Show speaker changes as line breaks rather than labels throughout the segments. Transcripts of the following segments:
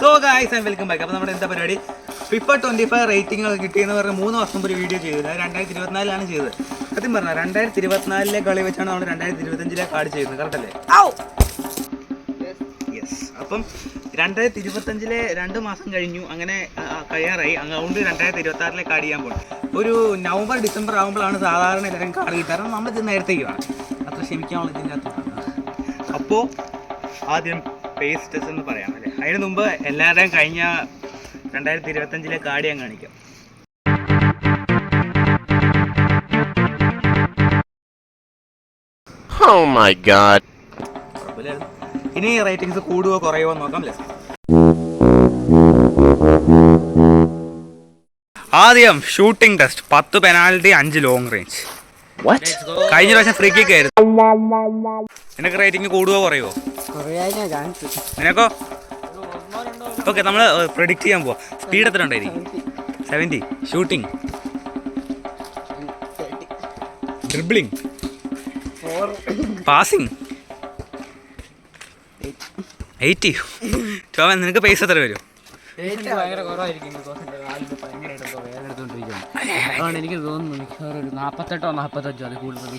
So guys and welcome back അപ്പോൾ നമ്മുടെ എന്താ പരിപാടി? ഫിഫ ട്വന്റി ഫൈവ് റേറ്റിംഗ് കിട്ടിയെന്ന് പറഞ്ഞ് മൂന്ന് വർഷം മുമ്പ് ഒരു വീഡിയോ ചെയ്തത്. അത് രണ്ടായിരത്തി ഇരുപത്തിനാലിലാണ് ചെയ്തത്. സത്യം പറഞ്ഞാൽ രണ്ടായിരത്തി ഇരുപത്തിനാലിലെ കളി വെച്ചാണ് നമ്മൾ രണ്ടായിരത്തി ഇരുപത്തഞ്ചിലെ കാർഡ് ചെയ്യുന്നത്. കറക്റ്റ് അല്ലേ? യെസ് അപ്പം രണ്ടായിരത്തി ഇരുപത്തഞ്ചിലെ രണ്ട് മാസം കഴിഞ്ഞു. അങ്ങനെ തയ്യാറായി അതുകൊണ്ട് രണ്ടായിരത്തി ഇരുപത്തി ആറിലെ കാർഡ് ചെയ്യാൻ പോകും ഒരു നവംബർ ഡിസംബർ ആകുമ്പോഴാണ് സാധാരണ എല്ലാവരും കാർഡ് കിട്ടാറ് നമ്മൾ ഇത് നേരത്തേക്കാണ് അത്ര ക്ഷമിക്കാനുള്ള ഇതിന്റെ അകത്ത് അപ്പോൾ ആദ്യം പേസ് ടെസ്റ്റ് എന്ന് പറയാം. അല്ലേ? അതിന് മുമ്പ് എല്ലാവരുടെയും കഴിഞ്ഞ രണ്ടായിരത്തി ഇരുപത്തഞ്ചിലെ കാർഡ് ഞാൻ കാണിക്കാം.
Oh.
ഇനി റേറ്റിംഗ്സ് കൂടുവോ കുറയുമോ നോക്കാം അല്ലേ? ആദ്യം ഷൂട്ടിംഗ് ടെസ്റ്റ് പത്ത് പെനാൽറ്റി അഞ്ച് ലോങ് റേഞ്ച്? കഴിഞ്ഞ പ്രാവശ്യം ഫ്രീ കിക്ക് ആയിരുന്നു. നിനക്ക് റേറ്റിംഗ് കൂടുവോ കുറയോ നിനക്കോ? ഓക്കെ നമ്മൾ പ്രഡിക്റ്റ് ചെയ്യാൻ പോവാ. സ്പീഡ് എത്ര ഉണ്ടായിരിക്കും seventy shooting dribbling passing eighty Choman നിനക്ക് പൈസ എത്ര വരും?
അതുകൊണ്ട് എനിക്ക് തോന്നുന്നു മിക്കവാറും ഒരു നാപ്പത്തെട്ടോ നാപ്പത്തഞ്ചോ അത് കൂടുതൽ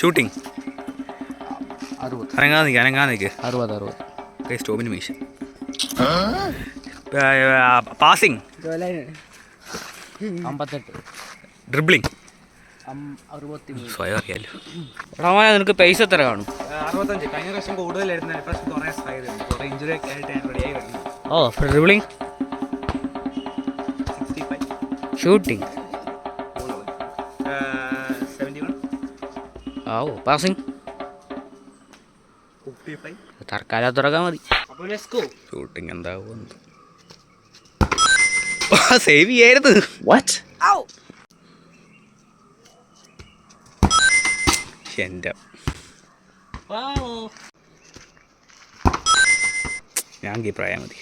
ഷൂട്ടിംഗ്
അറുപത്.
അനങ്ങാതെ നിൽക്കുക അനങ്ങാതെ നിൽക്കുക
അറുപത് അറുപത്.
സ്റ്റോപ്പിന് മീശ. പാസിംഗ്
അമ്പത്തെട്ട്. ഡ്രിബ്ലിംഗ്
സ്വയം അറിയാലോ.
എടാ മോനെ നിനക്ക് പൈസ എത്ര കാണും?
അറുപത്തഞ്ച്. കഴിഞ്ഞ പ്രാവശ്യം കൂടുതലായിരുന്നു. ഇപ്രാവശ്യം കുറേ സാധ്യതയുണ്ട് കുറേ ഇഞ്ചുറി ഒക്കെ ആയിട്ട് ഞാൻ റെഡിയായി വരുന്നു
ഓ
ഡ്രിബ്ലിംഗ്
ഷൂട്ടിംഗ് ഓ പാസിംഗ് തർക്കാല തുറക്കാൻ മതി.
ഷൂട്ടിങ് എന്താവും സേവ് ചെയ്യരുത്
What?
എന്റെ. ഞാൻ കീപ്പറായാൽ മതി.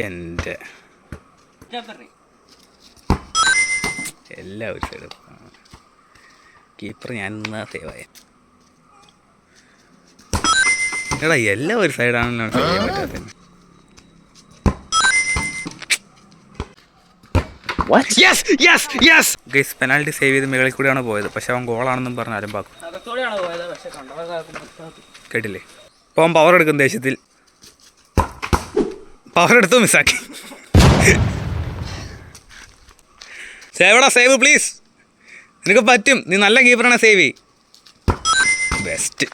എന്റെ. എല്ലാ ഒരു സൈഡും കീപ്പർ ഞാൻ നിന്നാ സേവായ. എടാ എല്ലാം ഒരു സൈഡാണല്ലോ സേവ് ചെയ്യാൻ പറ്റാത്തത്. ഗൈസ് പെനാൽറ്റി സേവ് ചെയ്ത് മുകളിൽ കൂടിയാണ് പോയത്. പക്ഷെ അവൻ ഗോളാണെന്നും പറഞ്ഞ് അലമ്പാക്കും
പാക്കും. പോയത് പക്ഷെ കണ്ടോ
കേട്ടില്ലേ? അപ്പോൾ അവൻ പവർ എടുക്കും ദേഷ്യത്തിൽ. പവർ എടുത്തു മിസ്സാക്കി സേവടാ സേവ് പ്ലീസ് നിനക്ക് പറ്റും. നീ നല്ല കീപ്പറാണ് സേവ് ചെയ് ബെസ്റ്റ്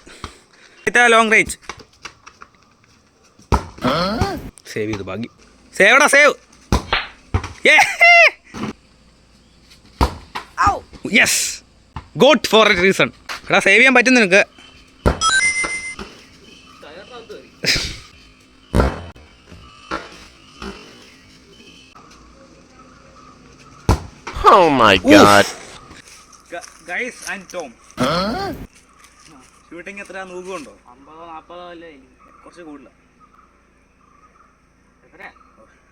ലോങ് റേഞ്ച് സേവ് ചെയ്തു ഭാഗ്യം. സേവടാ save yes god for a reason എടാ സേവ് ചെയ്യാൻ പറ്റും നിനക്ക്.
Oh my god.
Guys and Tom shooting എത്ര നോക്കുന്നുണ്ടോ
അമ്പതോ നാപ്പതോ അല്ലേ?
കുറച്ച് കൂടുതൽ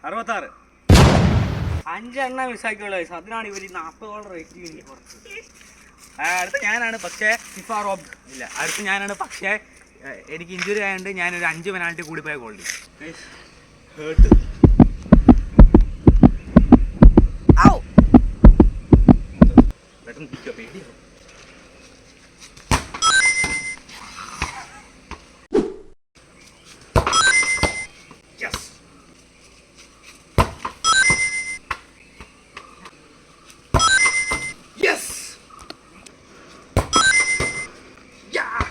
അറുപത്താറ്.
അഞ്ചെണ്ണം മിസ്സാക്കിയുള്ള വയസ്സ് അതിനാണ് ഇവർ നാൽപ്പതോളം റേറ്റ് ചെയ്ത് കുറച്ച്.
അടുത്ത ഞാനാണ് പക്ഷേ ഫിഫ റോബ് ഇല്ല അടുത്ത ഞാനാണ് പക്ഷേ എനിക്ക് ഇഞ്ചുറി ആയതുകൊണ്ട് ഞാനൊരു അഞ്ച് പെനാൾട്ടി കൂടി പോയ ഗോൾഡ് ഹേർട്ട് പെട്ടെന്ന് തിരിക്കുക പേടിയോ Yes. Yes. Yeah.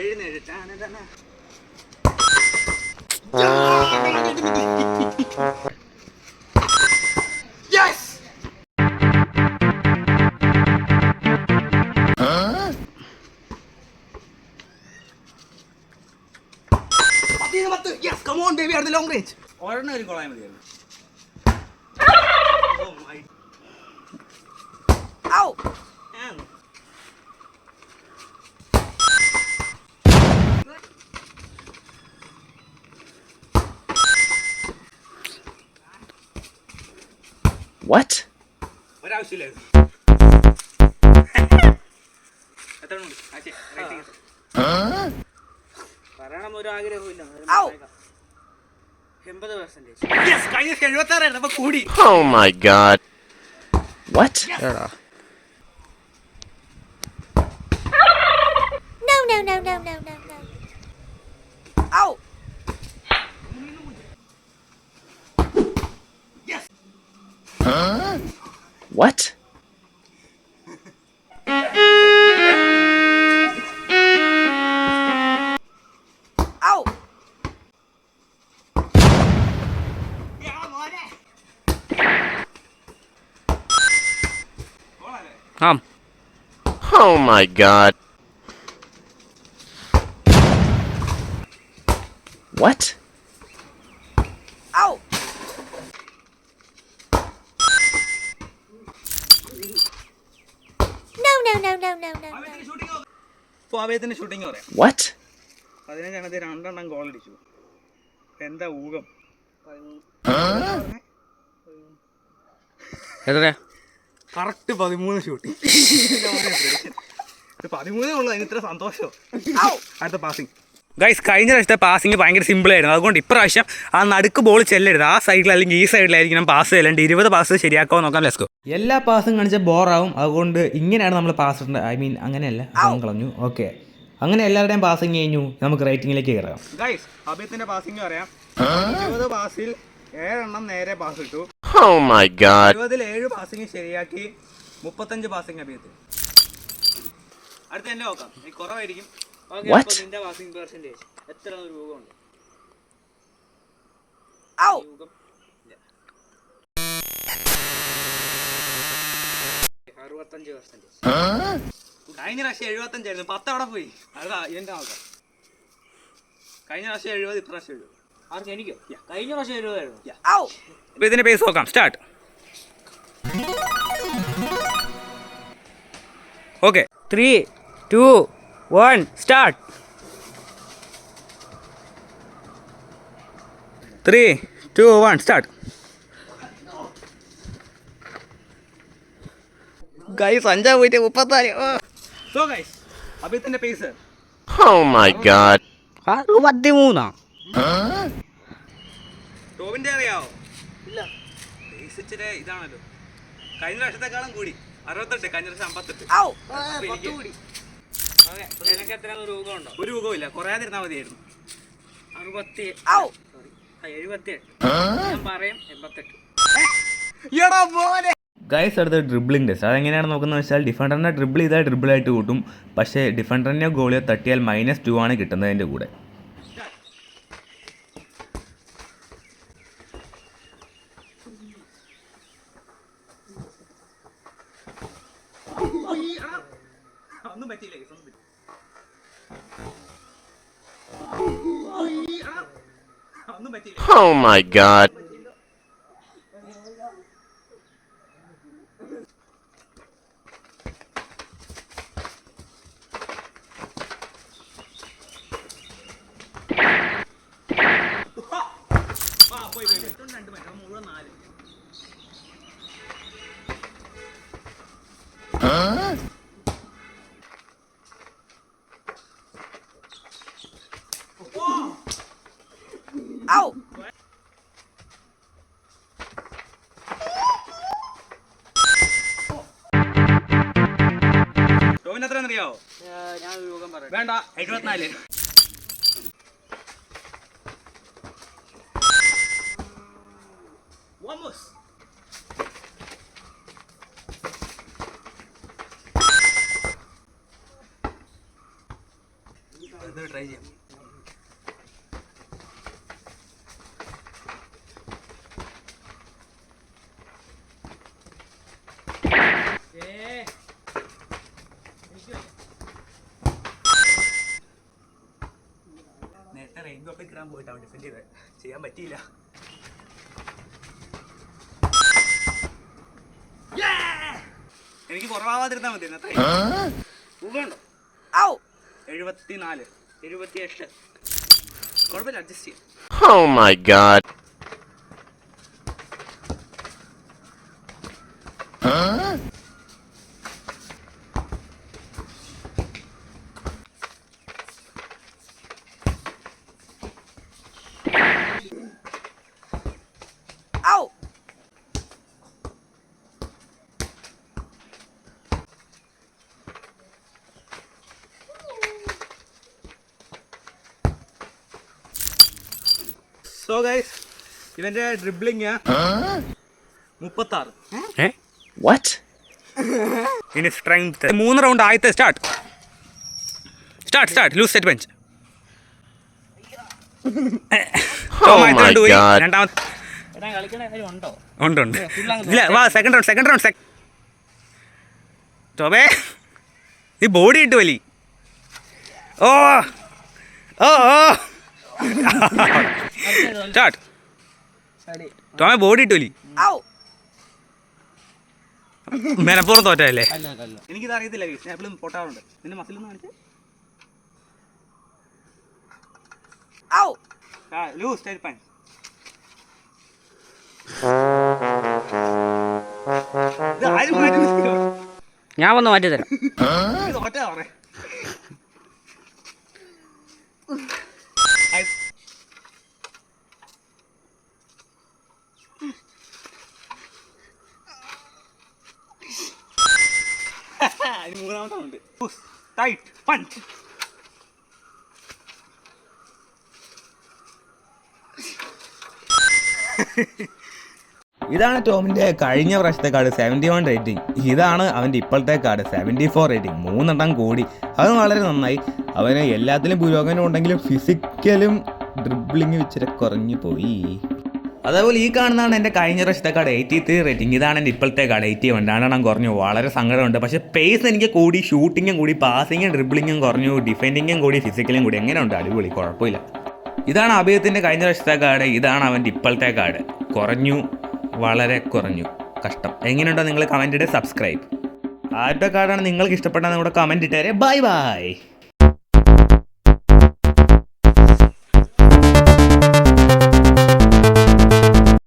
എഴുന്നേഴ് ടാന ടാന. ഒരെണ്ണം ഒരു കൊളായ മതിയായിരുന്നു.
What?
ഒരാവശ്യമില്ല എത്ര?
പറയണം ഒരു ആഗ്രഹമില്ല എൺപത് പെർസെന്റേജ്
Yes, കഴിഞ്ഞ എഴുപത്തി ആറായിരുന്നു അപ്പൊ കൂടി
Oh my god. What?
No, no, no, no, no, no, no. Ow!
What? Oh my god. What?
Ow! No, no, no, no, no, no, no.
ഇപ്പൊ ഷൂട്ടിംഗ് പറയാം
What?
പതിനഞ്ചെണ്ണത്തിൽ രണ്ടെണ്ണം ഗോൾ അടിച്ചു എന്താ ഊഹം
എത്രയാ
കറക്റ്റ് പതിമൂന്ന് ഷൂട്ടിംഗ് പതിമൂന്നേ ഉള്ളൂ അതിന് ഇത്ര സന്തോഷം? അടുത്ത പാസിംഗ് ഗൈസ് കഴിഞ്ഞ പ്രാവശ്യത്തെ പാസിംഗ് ഭയങ്കര സിമ്പിൾ ആയിരുന്നു. അതുകൊണ്ട് ഇപ്രാവശ്യം ആ നടുക്ക് ബോൾ ചെല്ലരുത്. ആ സൈഡിൽ അല്ലെങ്കിൽ ഈ സൈഡിലായിരിക്കണം പാസ് ചെല്ലേണ്ട ഇരുപത് പാസ് ശരിയാക്കാമോ നോക്കാം. ലെസ്കോ എല്ലാ പാസും കാണിച്ചാൽ ബോറാവും. അതുകൊണ്ട് ഇങ്ങനെയാണ് നമ്മൾ പാസ് ഐ മീൻ അങ്ങനെയല്ല. കളഞ്ഞു. ഓക്കെ അങ്ങനെ എല്ലാവരുടെയും പാസിംഗ് കഴിഞ്ഞു. നമുക്ക് റേറ്റിംഗിലേക്ക് കയറാം. ഗൈസ് അഭയത്തിന്റെ പാസിംഗ് പറയാം. ഇരുപത് പാസിൽ ഏഴെണ്ണം നേരെ പാസ് ഇട്ടു.
Oh.
ഇരുപതിൽ ഏഴ് പാസിംഗ് ശരിയാക്കി. മുപ്പത്തഞ്ച് പാസിംഗ് അഭിയത്തിൽ അടുത്ത എന്നെ നോക്കാം. കുറവായിരിക്കും?
നിന്റെ പാസിംഗ് പെർസെന്റേജ് എത്ര രൂപമുണ്ട്! അറുപത്തഞ്ച് പെർസെന്റേജ്
കഴിഞ്ഞ പ്രാവശ്യം എഴുപത്തഞ്ചായിരുന്നു. പത്തവിടെ പോയി. അതാ എന്റെ നോക്കാം. കഴിഞ്ഞ പ്രാവശ്യം എഴുപത് ഇപ്രാവശ്യം എഴുപത്.
കഴിഞ്ഞ പ്രാവശ്യം!
അപ്പൊ ഇതിന്റെ പേസ് നോക്കാം. Start okay
three two one start
three two one start guys അഞ്ചാ പോയിട്ട് മുപ്പത്താൽ സോ ഗൈസ് അഭിത്തിന്റെ പേസ്
Oh my god.
അറുപത്തിമൂന്നാ
ടോവിന്റെ അറിയാവോ? ഇല്ല പേസ് ഇച്ചിരി ഇതാണല്ലോ. കഴിഞ്ഞ വർഷത്തെക്കാളും കൂടി. അറുപത്തെട്ട് കഴിഞ്ഞ വർഷം അമ്പത്തെട്ട്. കൂടി.
നിനക്ക് എത്ര രൂപമുണ്ടോ
ഒരു രൂപമില്ല കുറയാതിരുന്നാ മതിയായിരുന്നു.
അറുപത്തി
സോറി
എഴുപത്തി എട്ട് ഞാൻ പറയും എൺപത്തെട്ട്.
ഗൈസ് അടുത്ത ഡ്രിബിളിംഗ് ടെസ്റ്റ് അതെങ്ങനെയാണ് നോക്കുന്നത് വെച്ചാൽ ഡിഫൻഡറിനെ ഡ്രിബിൾ ചെയ്താൽ ഡ്രിബിൾ ആയിട്ട് കൂട്ടും. പക്ഷേ ഡിഫൻഡറിനെ ഗോളിയോ തട്ടിയാൽ മൈനസ് ടു ആണ് കിട്ടുന്നതിന്റെ കൂടെ. ഒന്നും പറ്റിയില്ല ഒന്നും പറ്റില്ല ഒന്നും പറ്റിയില്ല
Oh my god.
അറിയാവോ
ഞാൻ രൂപം പറയാം
വേണ്ട എഴുപത്തിനാല് Vamos. ട്രൈ ചെയ്യാം. ഡിഫെൻഡ് ചെയ്തത് ചെയ്യാൻ പറ്റിയില്ല. എനിക്ക് കുറവാവാതിരുന്നാൽ മതി അത്ര ഉണ്ടോ
ഔ.
എഴുപത്തിനാല് എഴുപത്തി എട്ട് കുഴപ്പമില്ല അഡ്ജസ്റ്റ് ചെയ്യാം.
Oh my god.
So guys ഇവന്റെ ഡ്രിബ്ലിംഗ് മുപ്പത്താറ്.
What?
ഇനി സ്ട്രെങ്ത് മൂന്ന് റൗണ്ട് ആദ്യത്തെ start start start loose set bench
Oh my god.
രണ്ടാമത്തെ
ഉണ്ടോ?
ഉണ്ട് ഇല്ല വാ second round second round second ടോബേ ഈ ബോഡി ഇട്ട് വലി. ഓ ഓ ഓ. സ്റ്റാർട്ട്. ടോമെ ബോഡി ഇട്ട് വലി മെനപ്പുറം തോറ്റല്ലേ
അല്ല അല്ല
എനിക്കിത് അറിയത്തില്ല സ്നാപ്പിലും പൊട്ടാറുണ്ട് നിന്റെ മസിൽ കാണിച്ച്. ലൂസ് മാറ്റി നിൽക്കുമോ?
ഞാൻ വന്ന് മാറ്റി തരാം
ഇനി മൂന്നാമത്തെ ഉണ്ട് ടൈറ്റ് പഞ്ച്
ഇതാണ് ടോമിന്റെ കഴിഞ്ഞ പ്രാവശ്യത്തെ കാർഡ് സെവന്റി വൺ റേറ്റിംഗ് ഇതാണ് അവന്റെ ഇപ്പോഴത്തെ കാർഡ് സെവന്റി ഫോർ റേറ്റിംഗ് മൂന്നെണ്ണം കൂടി. അത് വളരെ നന്നായി. അവന് എല്ലാത്തിലും പുരോഗമനം ഉണ്ടെങ്കിലും ഫിസിക്കലും ഡ്രിബ്ലിങ് വെച്ചിട്ട് കുറഞ്ഞു പോയി. അതേപോലെ ഈ കാണുന്നതാണ് എന്റെ കഴിഞ്ഞ പ്രാവശ്യത്തെ കാർഡ് എയ്റ്റി ത്രീ റേറ്റിംഗ് ഇതാണ് എന്റെ ഇപ്പോഴത്തെ കാർഡ് എയ്റ്റി വൺ കുറഞ്ഞു. വളരെ സങ്കടമുണ്ട്. പക്ഷേ പേസ് എനിക്ക് കൂടി ഷൂട്ടിങ്ങും കൂടി പാസിങ്ങും ഡ്രിബിളിങ്ങും കുറഞ്ഞു ഡിഫെൻഡിങ്ങും കൂടി ഫിസിക്കലും കൂടി. എങ്ങനെയുണ്ട്? അടിപൊളി. കുഴപ്പമില്ല. ഇതാണ് അഭയത്തിന്റെ കഴിഞ്ഞ പ്രാവശ്യത്തെ കാർഡ് ഇതാണ് അവന്റെ ഇപ്പോഴത്തെ കാർഡ് കുറഞ്ഞു വളരെ കുറഞ്ഞു. കഷ്ടം. എങ്ങനെയുണ്ടോ നിങ്ങൾ കമന്റ് ഇട്ട് സബ്സ്ക്രൈബ് ആരുടെ കാർഡാണ് നിങ്ങൾക്ക് ഇഷ്ടപ്പെട്ടത് നമ്മുടെ കമന്റ് ഇട്ടേരെ. Bye bye